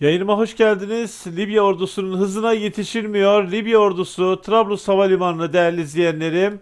Yayınıma hoş geldiniz. Libya ordusunun hızına yetişilmiyor. Libya ordusu Trablus Havalimanı'nı değerli izleyenlerim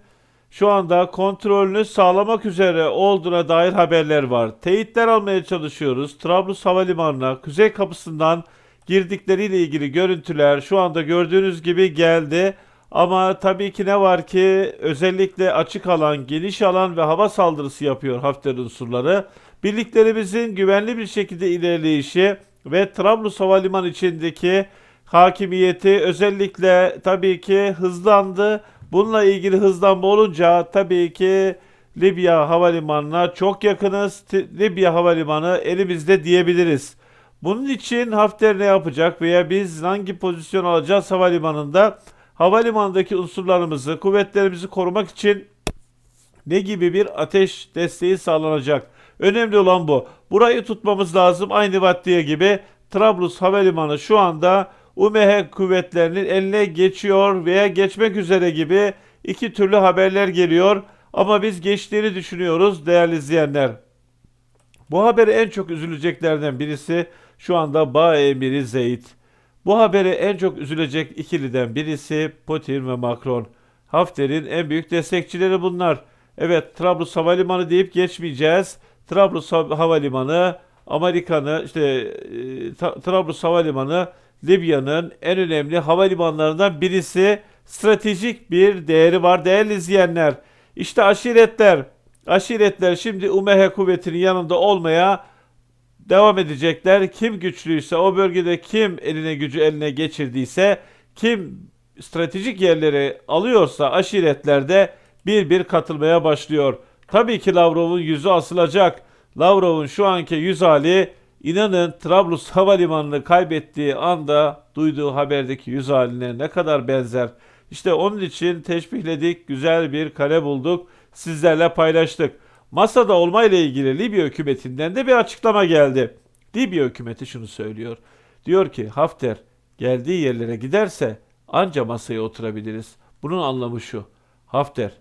şu anda kontrolünü sağlamak üzere olduğuna dair haberler var. Teyitler almaya çalışıyoruz. Trablus Havalimanı'na kuzey kapısından girdikleriyle ilgili görüntüler şu anda gördüğünüz gibi geldi. Ama tabii ki ne var ki özellikle açık alan, geniş alan ve hava saldırısı yapıyor Hafter unsurları. Birliklerimizin güvenli bir şekilde ilerleyişi ve Trablus Havalimanı içindeki hakimiyeti özellikle tabii ki hızlandı. Bununla ilgili hızlanma olunca tabii ki Libya Havalimanı'na çok yakınız. Libya Havalimanı elimizde diyebiliriz. Bunun için Hafter ne yapacak veya biz hangi pozisyon alacağız havalimanında? Havalimanındaki unsurlarımızı, kuvvetlerimizi korumak için ne gibi bir ateş desteği sağlanacak? Önemli olan bu. Burayı tutmamız lazım. Aynı Vattiye gibi Trablus Havalimanı şu anda UMH kuvvetlerinin eline geçiyor veya geçmek üzere gibi iki türlü haberler geliyor. Ama biz geçtiğini düşünüyoruz değerli izleyenler. Bu haberi en çok üzüleceklerden birisi şu anda Bağ Emiri Zeyd. Bu haberi en çok üzülecek ikiliden birisi Putin ve Macron. Hafter'in en büyük destekçileri bunlar. Evet Trablus Havalimanı deyip geçmeyeceğiz. Trablus Hav- Havalimanı Amerika'nın işte e, Trablus Havalimanı Libya'nın en önemli havalimanlarından birisi. Stratejik bir değeri var değerli izleyenler. İşte aşiretler. Aşiretler şimdi UMH kuvvetinin yanında olmaya devam edecekler. Kim güçlüyse o bölgede kim eline gücü eline geçirdiyse kim stratejik yerleri alıyorsa aşiretlerde bir bir katılmaya başlıyor. Tabii ki Lavrov'un yüzü asılacak. Lavrov'un şu anki yüz hali inanın Trablus havalimanını kaybettiği anda duyduğu haberdeki yüz haline ne kadar benzer. İşte onun için teşbihledik, güzel bir kare bulduk, sizlerle paylaştık. Masada olma ile ilgili Libya hükümetinden de bir açıklama geldi. Libya hükümeti şunu söylüyor. Diyor ki Hafter geldiği yerlere giderse anca masaya oturabiliriz. Bunun anlamı şu. Hafter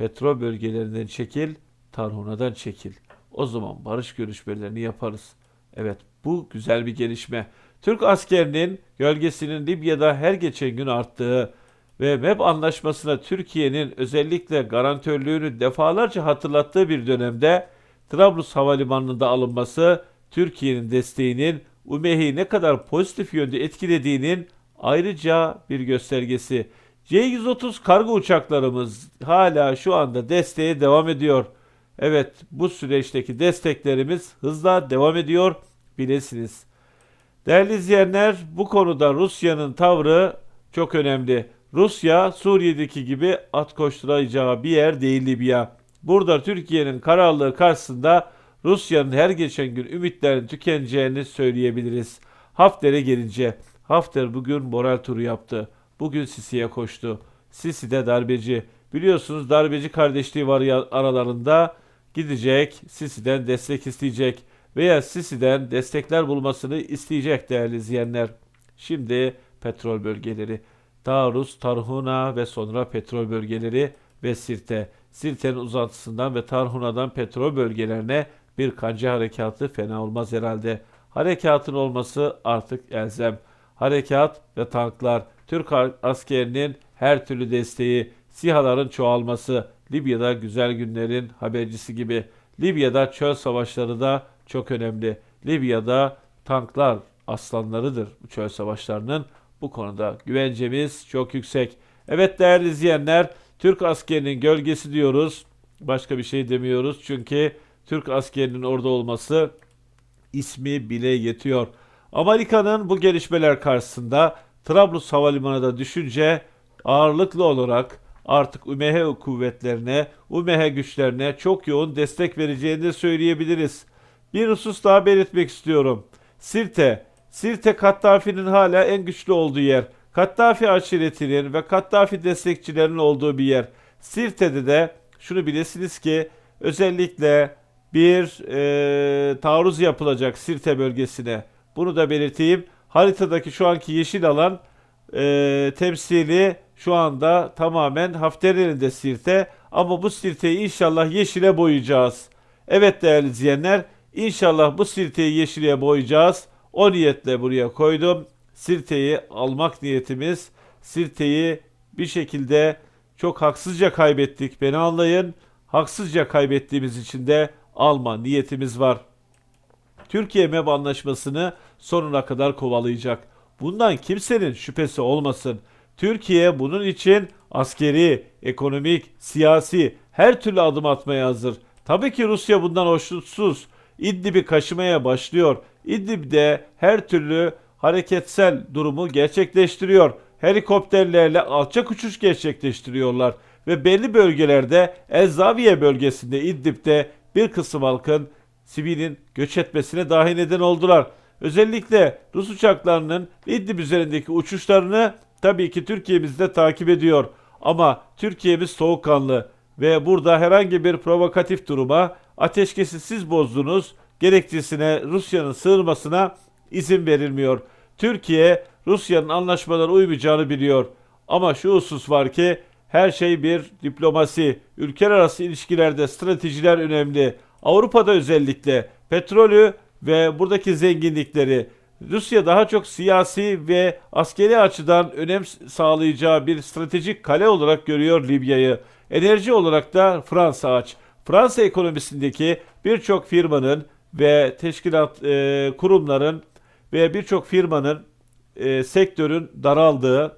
petrol bölgelerinden çekil, Tarhuna'dan çekil. O zaman barış görüşmelerini yaparız. Evet bu güzel bir gelişme. Türk askerinin gölgesinin Libya'da her geçen gün arttığı ve MEP anlaşmasına Türkiye'nin özellikle garantörlüğünü defalarca hatırlattığı bir dönemde Trablus Havalimanı'nda alınması Türkiye'nin desteğinin UMEH'i ne kadar pozitif yönde etkilediğinin ayrıca bir göstergesi. C-130 kargo uçaklarımız hala şu anda desteğe devam ediyor. Evet bu süreçteki desteklerimiz hızla devam ediyor bilesiniz. Değerli izleyenler bu konuda Rusya'nın tavrı çok önemli. Rusya Suriye'deki gibi at koşturacağı bir yer değil Libya. Burada Türkiye'nin kararlılığı karşısında Rusya'nın her geçen gün ümitlerinin tükeneceğini söyleyebiliriz. Hafter'e gelince Hafter bugün moral turu yaptı. Bugün Sisi'ye koştu. Sisi de darbeci. Biliyorsunuz darbeci kardeşliği var aralarında. Gidecek Sisi'den destek isteyecek veya Sisi'den destekler bulmasını isteyecek değerli izleyenler. Şimdi petrol bölgeleri. Taarruz, Tarhuna ve sonra petrol bölgeleri ve Sirte. Sirte'nin uzantısından ve Tarhuna'dan petrol bölgelerine bir kanca harekatı fena olmaz herhalde. Harekatın olması artık elzem. Harekat ve tanklar, Türk askerinin her türlü desteği, sihaların çoğalması, Libya'da güzel günlerin habercisi gibi. Libya'da çöl savaşları da çok önemli. Libya'da tanklar aslanlarıdır bu çöl savaşlarının. Bu konuda güvencemiz çok yüksek. Evet değerli izleyenler, Türk askerinin gölgesi diyoruz. Başka bir şey demiyoruz çünkü Türk askerinin orada olması ismi bile yetiyor. Amerika'nın bu gelişmeler karşısında Trablus Havalimanı da düşünce ağırlıklı olarak artık UMH kuvvetlerine, UMH güçlerine çok yoğun destek vereceğini de söyleyebiliriz. Bir husus daha belirtmek istiyorum. Sirte, Sirte Kattafi'nin hala en güçlü olduğu yer. Kattafi aşiretinin ve Kattafi destekçilerinin olduğu bir yer. Sirte'de de şunu bilesiniz ki özellikle bir e, taarruz yapılacak Sirte bölgesine. Bunu da belirteyim. Haritadaki şu anki yeşil alan e, temsili şu anda tamamen Hafter'in elinde Sirte. Ama bu Sirte'yi inşallah yeşile boyayacağız. Evet değerli izleyenler, inşallah bu Sirte'yi yeşile boyayacağız. O niyetle buraya koydum. Sirte'yi almak niyetimiz. Sirte'yi bir şekilde çok haksızca kaybettik. Beni anlayın. Haksızca kaybettiğimiz için de alma niyetimiz var. Türkiye MEB anlaşmasını sonuna kadar kovalayacak. Bundan kimsenin şüphesi olmasın. Türkiye bunun için askeri, ekonomik, siyasi her türlü adım atmaya hazır. Tabii ki Rusya bundan hoşnutsuz. İdlib'i kaşımaya başlıyor. İdlib'de her türlü hareketsel durumu gerçekleştiriyor. Helikopterlerle alçak uçuş gerçekleştiriyorlar. Ve belli bölgelerde Elzaviye bölgesinde İdlib'de bir kısım halkın sivilin göç etmesine dahi neden oldular. Özellikle Rus uçaklarının İdlib üzerindeki uçuşlarını tabii ki Türkiye'mizde takip ediyor. Ama Türkiye'miz soğukkanlı ve burada herhangi bir provokatif duruma ateşkesi siz bozdunuz gerekçesine Rusya'nın sığınmasına izin verilmiyor. Türkiye Rusya'nın anlaşmalara uymayacağını biliyor. Ama şu husus var ki her şey bir diplomasi. Ülkeler arası ilişkilerde stratejiler önemli. Avrupa'da özellikle petrolü ve buradaki zenginlikleri Rusya daha çok siyasi ve askeri açıdan önem sağlayacağı bir stratejik kale olarak görüyor Libya'yı. Enerji olarak da Fransa aç. Fransa ekonomisindeki birçok firmanın ve teşkilat e, kurumların ve birçok firmanın e, sektörün daraldığı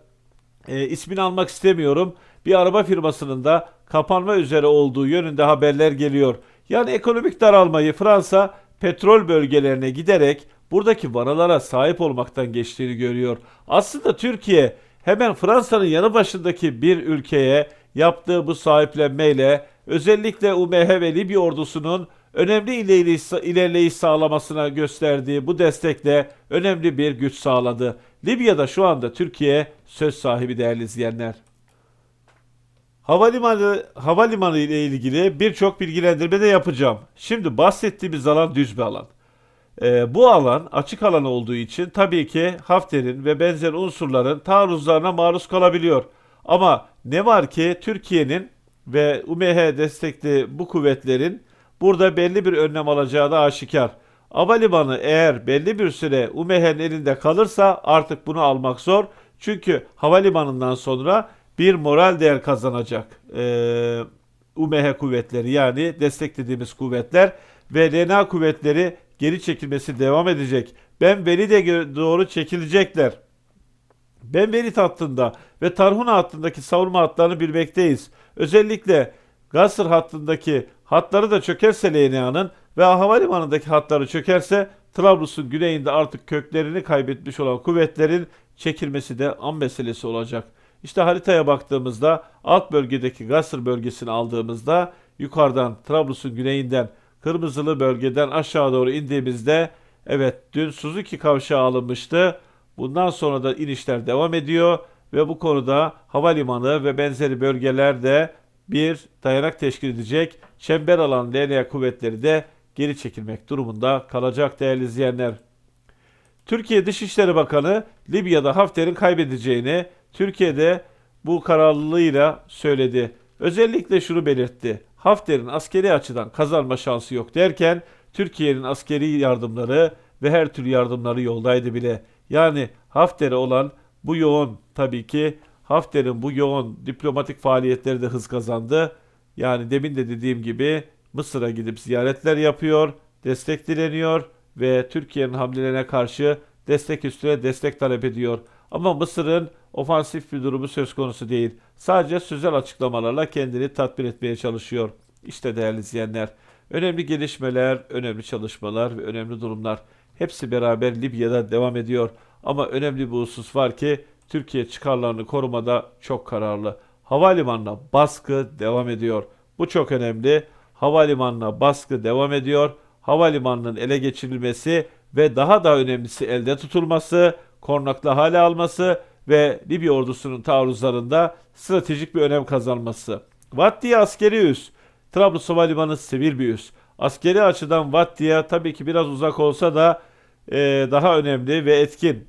e, ismini almak istemiyorum. Bir araba firmasının da kapanma üzere olduğu yönünde haberler geliyor. Yani ekonomik daralmayı Fransa petrol bölgelerine giderek buradaki varalara sahip olmaktan geçtiğini görüyor. Aslında Türkiye hemen Fransa'nın yanı başındaki bir ülkeye yaptığı bu sahiplenmeyle özellikle UMH ve Libya ordusunun önemli ilerleyiş, sağlamasına gösterdiği bu destekle önemli bir güç sağladı. Libya'da şu anda Türkiye söz sahibi değerli izleyenler. Havalimanı, havalimanı ile ilgili birçok bilgilendirme de yapacağım. Şimdi bahsettiğimiz alan düz bir alan. Ee, bu alan açık alan olduğu için tabii ki Hafter'in ve benzer unsurların taarruzlarına maruz kalabiliyor. Ama ne var ki Türkiye'nin ve UMH destekli bu kuvvetlerin burada belli bir önlem alacağı da aşikar. Havalimanı eğer belli bir süre UMH'nin elinde kalırsa artık bunu almak zor. Çünkü havalimanından sonra bir moral değer kazanacak ee, UMH kuvvetleri yani desteklediğimiz kuvvetler ve LNA kuvvetleri geri çekilmesi devam edecek. Ben Veli'de doğru çekilecekler. Ben Velit hattında ve Tarhuna hattındaki savunma hatlarını bilmekteyiz. Özellikle Gasır hattındaki hatları da çökerse LNA'nın ve havalimanındaki hatları çökerse Trablus'un güneyinde artık köklerini kaybetmiş olan kuvvetlerin çekilmesi de an meselesi olacak. İşte haritaya baktığımızda alt bölgedeki Gasır bölgesini aldığımızda yukarıdan Trablus'un güneyinden Kırmızılı bölgeden aşağı doğru indiğimizde evet dün Suzuki kavşağı alınmıştı. Bundan sonra da inişler devam ediyor ve bu konuda havalimanı ve benzeri bölgelerde bir dayanak teşkil edecek çember alan LNA kuvvetleri de geri çekilmek durumunda kalacak değerli izleyenler. Türkiye Dışişleri Bakanı Libya'da Hafter'in kaybedeceğini Türkiye'de bu kararlılığıyla söyledi. Özellikle şunu belirtti. Hafter'in askeri açıdan kazanma şansı yok derken Türkiye'nin askeri yardımları ve her türlü yardımları yoldaydı bile. Yani Hafter'e olan bu yoğun tabii ki Hafter'in bu yoğun diplomatik faaliyetleri de hız kazandı. Yani demin de dediğim gibi Mısır'a gidip ziyaretler yapıyor, destek dileniyor ve Türkiye'nin hamlelerine karşı destek üstüne destek talep ediyor. Ama Mısır'ın ofansif bir durumu söz konusu değil. Sadece sözel açıklamalarla kendini tatmin etmeye çalışıyor. İşte değerli izleyenler, önemli gelişmeler, önemli çalışmalar ve önemli durumlar hepsi beraber Libya'da devam ediyor. Ama önemli bir husus var ki Türkiye çıkarlarını korumada çok kararlı. Havalimanına baskı devam ediyor. Bu çok önemli. Havalimanına baskı devam ediyor. Havalimanının ele geçirilmesi ve daha da önemlisi elde tutulması, korunaklı hale alması ve Libya ordusunun taarruzlarında stratejik bir önem kazanması. Vattiye askeri üs, Trablus Havalimanı sivil bir üs. Askeri açıdan Vattiye tabii ki biraz uzak olsa da e, daha önemli ve etkin.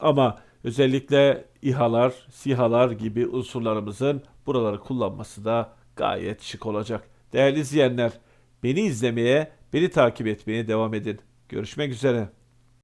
Ama özellikle İHA'lar, SİHA'lar gibi unsurlarımızın buraları kullanması da gayet şık olacak. Değerli izleyenler, beni izlemeye, beni takip etmeye devam edin. Görüşmek üzere.